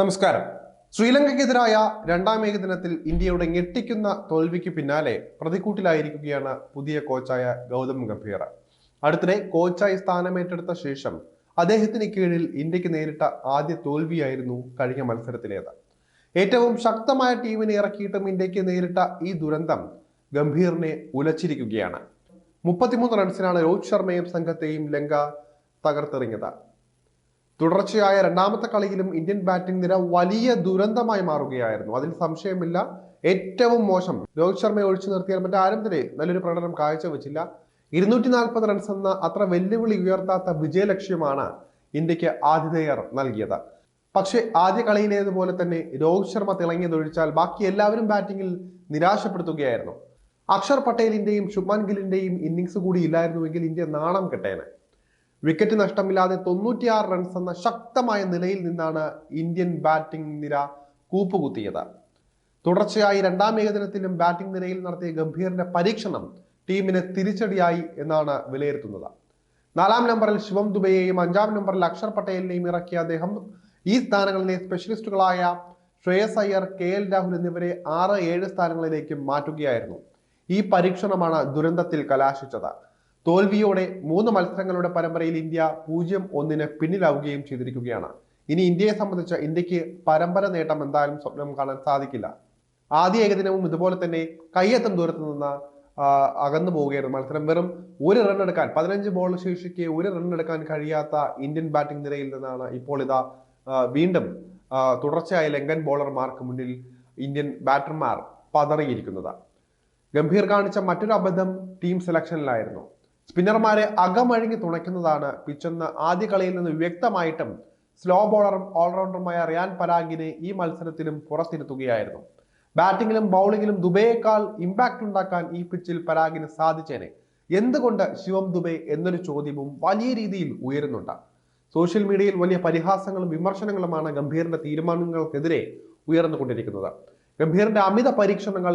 നമസ്കാരം. ശ്രീലങ്കയ്ക്കെതിരായ രണ്ടാം ഏകദിനത്തിൽ ഇന്ത്യയുടെ ഞെട്ടിക്കുന്ന തോൽവിക്ക് പിന്നാലെ പ്രതിക്കൂട്ടിലായിരിക്കുകയാണ് പുതിയ കോച്ചായ ഗൗതം ഗംഭീർ. അടുത്തിടെ കോച്ചായി സ്ഥാനമേറ്റെടുത്ത ശേഷം അദ്ദേഹത്തിന് കീഴിൽ ഇന്ത്യയ്ക്ക് നേരിട്ട ആദ്യ തോൽവിയായിരുന്നു കഴിഞ്ഞ മത്സരത്തിലേത്. ഏറ്റവും ശക്തമായ ടീമിനെ ഇറക്കിയിട്ടും ഇന്ത്യയ്ക്ക് നേരിട്ട ഈ ദുരന്തം ഗംഭീറിനെ ഉലച്ചിരിക്കുകയാണ്. മുപ്പത്തിമൂന്ന് റൺസിനാണ് രോഹിത് ശർമ്മയും സംഘത്തെയും ലങ്ക തകർത്തെറിഞ്ഞത്. തുടർച്ചയായ രണ്ടാമത്തെ കളിയിലും ഇന്ത്യൻ ബാറ്റിംഗ് നിര വലിയ ദുരന്തമായി മാറുകയായിരുന്നു. അതിൽ സംശയമില്ല. ഏറ്റവും മോശം. രോഹിത് ശർമ്മയെ ഒഴിച്ചു നിർത്തിയാൽ മറ്റാരും തന്നെ നല്ലൊരു പ്രകടനം കാഴ്ചവെച്ചില്ല. ഇരുന്നൂറ്റി നാൽപ്പത് റൺസ് എന്ന അത്ര വെല്ലുവിളി ഉയർത്താത്ത വിജയലക്ഷ്യമാണ് ഇന്ത്യയ്ക്ക് ആതിഥേയർ നൽകിയത്. പക്ഷേ ആദ്യ കളിയിലേതുപോലെ തന്നെ രോഹിത് ശർമ്മ തിളങ്ങിയതൊഴിച്ചാൽ ബാക്കി എല്ലാവരും ബാറ്റിംഗിൽ നിരാശപ്പെടുത്തുകയായിരുന്നു. അക്ഷർ പട്ടേലിന്റെയും ശുഭ്മാൻ ഗില്ലിന്റെയും ഇന്നിങ്സ് കൂടി ഇല്ലായിരുന്നുവെങ്കിൽ ഇന്ത്യ നാണം കെട്ടേനെ. വിക്കറ്റ് നഷ്ടമില്ലാതെ തൊണ്ണൂറ്റിയാറ് റൺസ് എന്ന ശക്തമായ നിലയിൽ നിന്നാണ് ഇന്ത്യൻ ബാറ്റിംഗ് നിര കൂപ്പുകുത്തിയത്. തുടർച്ചയായി രണ്ടാം ഏകദിനത്തിലും ബാറ്റിംഗ് നിരയിൽ നടത്തിയ ഗംഭീറിന്റെ പരീക്ഷണം ടീമിന് തിരിച്ചടിയായി എന്നാണ് വിലയിരുത്തുന്നത്. നാലാം നമ്പറിൽ ശിവം ദുബെയെയും അഞ്ചാം നമ്പറിൽ അക്ഷർ പട്ടേലിനെയും ഇറക്കിയ അദ്ദേഹം ഈ സ്ഥാനങ്ങളിലെ സ്പെഷ്യലിസ്റ്റുകളായ ശ്രേയസ് അയ്യർ കെ എൽ രാഹുൽ എന്നിവരെ ആറ് ഏഴ് സ്ഥാനങ്ങളിലേക്ക് മാറ്റുകയായിരുന്നു. ഈ പരീക്ഷണമാണ് ദുരന്തത്തിൽ കലാശിച്ചത്. തോൽവിയോടെ മൂന്ന് മത്സരങ്ങളുടെ പരമ്പരയിൽ ഇന്ത്യ പൂജ്യം ഒന്നിന് പിന്നിലാവുകയും ചെയ്തിരിക്കുകയാണ്. ഇനി ഇന്ത്യയെ സംബന്ധിച്ച് ഇന്ത്യയ്ക്ക് പരമ്പര നേട്ടം എന്തായാലും സ്വപ്നം കാണാൻ സാധിക്കില്ല. ആദ്യ ഏകദിനവും ഇതുപോലെ തന്നെ കയ്യെത്തും ദൂരത്ത് നിന്ന് അകന്നു പോവുകയായിരുന്നു മത്സരം. വെറും ഒരു റൺ എടുക്കാൻ പതിനഞ്ച് ബോൾ ശേഷിക്ക് ഒരു റൺ എടുക്കാൻ കഴിയാത്ത ഇന്ത്യൻ ബാറ്റിംഗ് നിരയിൽ നിന്നാണ് ഇപ്പോൾ ഇതാ വീണ്ടും തുടർച്ചയായ ലങ്കൻ ബോളർമാർക്ക് മുന്നിൽ ഇന്ത്യൻ ബാറ്റർമാർ പതറിയിരിക്കുന്നത്. ഗംഭീർ കാണിച്ച മറ്റൊരു അബദ്ധം ടീം സെലക്ഷനിലായിരുന്നു സ്പിന്നർമാരെ അകമഴുങ്ങി തുണയ്ക്കുന്നതാണ് പിച്ചെന്ന് ആദ്യ കളിയിൽ നിന്ന് വ്യക്തമായിട്ടും സ്ലോ ബോളറും ഓൾറൗണ്ടറുമായ റിയാൻ പരാഗിനെ ഈ മത്സരത്തിലും പുറത്തിരുത്തുകയായിരുന്നു. ബാറ്റിങ്ങിലും ബൗളിങ്ങിലും ദുബൈയേക്കാൾ ഇമ്പാക്റ്റ് ഉണ്ടാക്കാൻ ഈ പിച്ചിൽ പരാഗിന് സാധിച്ചേനെ. എന്തുകൊണ്ട് ശിവം ദുബൈ എന്നൊരു ചോദ്യവും വലിയ രീതിയിൽ ഉയരുന്നുണ്ട്. സോഷ്യൽ മീഡിയയിൽ വലിയ പരിഹാസങ്ങളും വിമർശനങ്ങളുമാണ് ഗംഭീറിന്റെ തീരുമാനങ്ങൾക്കെതിരെ ഉയർന്നുകൊണ്ടിരിക്കുന്നത്. ഗംഭീറിന്റെ അമിത പരീക്ഷണങ്ങൾ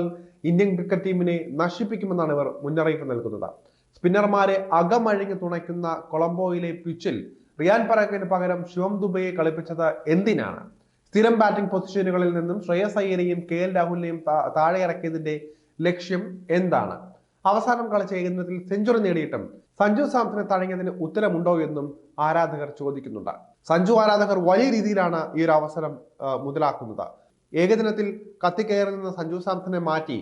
ഇന്ത്യൻ ക്രിക്കറ്റ് ടീമിനെ നശിപ്പിക്കുമെന്നാണ് ഇവർ മുന്നറിയിപ്പ് നൽകുന്നത്. സ്പിന്നർമാരെ അകമഴിഞ്ഞ് തുണയ്ക്കുന്ന കൊളംബോയിലെ പിച്ചിൽ റിയാൻ പരാഗിന് പകരം ശിവം ദുബയെ കളിപ്പിച്ചത് എന്തിനാണ്? സ്ഥിരം ബാറ്റിംഗ് പൊസിഷനുകളിൽ നിന്നും ശ്രേയസ് അയ്യരെയും കെ എൽ രാഹുലിനെയും താഴെ ഇറക്കിയതിന്റെ ലക്ഷ്യം എന്താണ്? അവസാനം കളിച്ച ഏകദിനത്തിൽ സെഞ്ചുറി നേടിയിട്ടും സഞ്ജു സാംസനെ തഴങ്ങിയതിന് ഉത്തരമുണ്ടോ എന്നും ആരാധകർ ചോദിക്കുന്നുണ്ട്. സഞ്ജു ആരാധകർ വലിയ രീതിയിലാണ് ഈ ഒരു അവസരം മുതലാക്കുന്നത്. ഏകദിനത്തിൽ കത്തിക്കയറി നിന്ന സഞ്ജു സാംസനെ മാറ്റി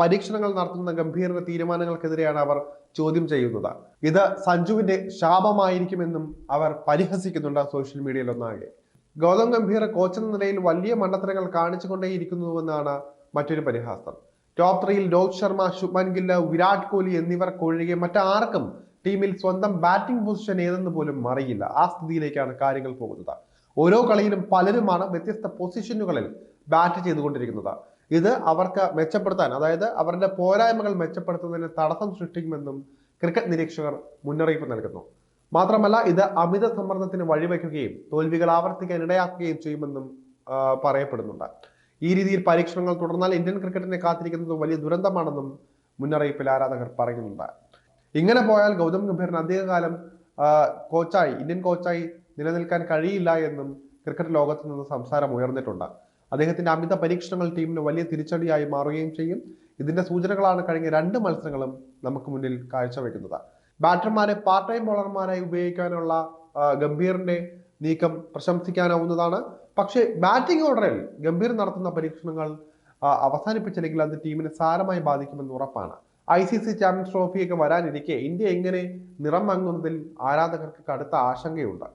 പരീക്ഷണങ്ങൾ നടത്തുന്ന ഗംഭീറിന്റെ തീരുമാനങ്ങൾക്കെതിരെയാണ് അവർ ചോദ്യം ചെയ്യുന്നത്. ഇത് സഞ്ജുവിന്റെ ശാപമായിരിക്കുമെന്നും അവർ പരിഹസിക്കുന്നുണ്ട് സോഷ്യൽ മീഡിയയിൽ ഒന്നാകെ ഗൗതം ഗംഭീർ കോച്ച് എന്ന നിലയിൽ വലിയ മണ്ടത്തരങ്ങൾ കാണിച്ചുകൊണ്ടേയിരിക്കുന്നുവെന്നാണ് മറ്റൊരു പരിഹാസം. ടോപ്പ് ത്രീയിൽ രോഹിത് ശർമ്മ ശുഭൻ ഗില്ല വിരാട് കോഹ്ലി എന്നിവർക്കൊഴികെ മറ്റാർക്കും ടീമിൽ സ്വന്തം ബാറ്റിംഗ് പൊസിഷൻ ഏതെന്ന് പോലും അറിയില്ല. ആ സ്ഥിതിയിലേക്കാണ് കാര്യങ്ങൾ പോകുന്നത്. ഓരോ കളിയിലും പലരുമാണ് വ്യത്യസ്ത പൊസിഷനുകളിൽ ബാറ്റ് ചെയ്തുകൊണ്ടിരിക്കുന്നത്. ഇത് അവർക്ക് മെച്ചപ്പെടുത്താൻ അതായത് അവരുടെ പോരായ്മകൾ മെച്ചപ്പെടുത്തുന്നതിന് തടസ്സം സൃഷ്ടിക്കുമെന്നും ക്രിക്കറ്റ് നിരീക്ഷകർ മുന്നറിയിപ്പ് നൽകുന്നു. മാത്രമല്ല ഇത് അമിത സമ്മർദ്ദത്തിന് വഴിവെക്കുകയും തോൽവികൾ ആവർത്തിക്കാൻ ഇടയാക്കുകയും ചെയ്യുമെന്നും പറയപ്പെടുന്നുണ്ട്. ഈ രീതിയിൽ പരീക്ഷണങ്ങൾ തുടർന്നാൽ ഇന്ത്യൻ ക്രിക്കറ്റിനെ കാത്തിരിക്കുന്നത് വലിയ ദുരന്തമാണെന്നും മുന്നറിയിപ്പിൽ ആരാധകർ പറയുന്നുണ്ട്. ഇങ്ങനെ പോയാൽ ഗൗതം ഗംഭീറിന് അധികകാലം കോച്ചായി ഇന്ത്യൻ കോച്ചായി നിലനിൽക്കാൻ കഴിയില്ല എന്നും ക്രിക്കറ്റ് ലോകത്ത് നിന്ന് സംസാരം ഉയർന്നിട്ടുണ്ട്. അദ്ദേഹത്തിന്റെ അമിത പരീക്ഷണങ്ങൾ ടീമിന് വലിയ തിരിച്ചടിയായി മാറുകയും ചെയ്യും. ഇതിന്റെ സൂചനകളാണ് കഴിഞ്ഞ രണ്ട് മത്സരങ്ങളും നമുക്ക് മുന്നിൽ കാഴ്ചവെക്കുന്നത്. ബാറ്റർമാരെ പാർട്ട് ടൈം ബോളർമാരായി ഉപയോഗിക്കാനുള്ള ഗംഭീറിന്റെ നീക്കം പ്രശംസിക്കാനാവുന്നതാണ്. പക്ഷേ ബാറ്റിംഗ് ഓർഡറിൽ ഗംഭീർ നടത്തുന്ന പരീക്ഷണങ്ങൾ അവസാനിപ്പിച്ചില്ലെങ്കിൽ അത് ടീമിനെ സാരമായി ബാധിക്കുമെന്ന് ഉറപ്പാണ്. ഐ സി സി ചാമ്പ്യൻസ് ട്രോഫിയൊക്കെ വരാനിരിക്കെ ഇന്ത്യ എങ്ങനെ നിറം വാങ്ങുന്നതിൽ ആരാധകർക്ക് കടുത്ത ആശങ്കയുണ്ട്.